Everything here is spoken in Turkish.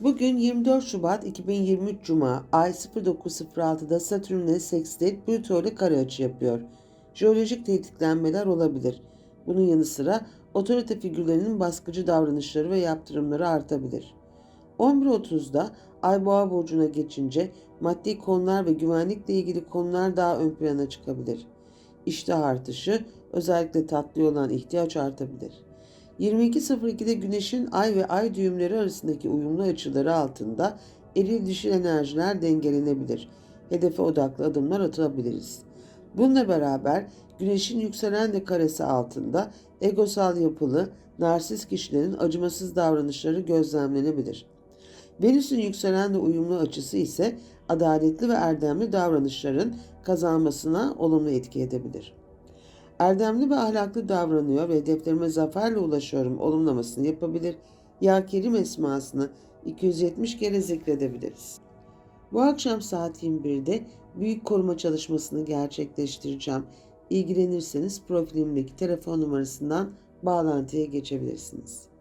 Bugün 24 Şubat 2023 Cuma ay 09.06'da Satürn'le Sextil Plüto ile kare açı yapıyor. Jeolojik tetiklenmeler olabilir. Bunun yanı sıra otorite figürlerinin baskıcı davranışları ve yaptırımları artabilir. 11.30'da Ay Boğa burcuna geçince maddi konular ve güvenlikle ilgili konular daha ön plana çıkabilir. İştah artışı, özellikle tatlıya olan ihtiyaç artabilir. 22.02'de Güneş'in Ay ve Ay düğümleri arasındaki uyumlu açıları altında eril dişil enerjiler dengelenebilir. Hedefe odaklı adımlar atabiliriz. Bununla beraber Güneş'in yükselen de karesi altında egosal yapılı, narsist kişilerin acımasız davranışları gözlemlenebilir. Venüs'ün yükselenle uyumlu açısı ise adaletli ve erdemli davranışların kazanmasına olumlu etki edebilir. Erdemli ve ahlaklı davranıyor ve hedeflerime zaferle ulaşıyorum olumlamasını yapabilir. Ya Kerim esmasını 270 kere zikredebiliriz. Bu akşam saat 21'de büyük koruma çalışmasını gerçekleştireceğim. İlgilenirseniz profilimdeki telefon numarasından bağlantıya geçebilirsiniz.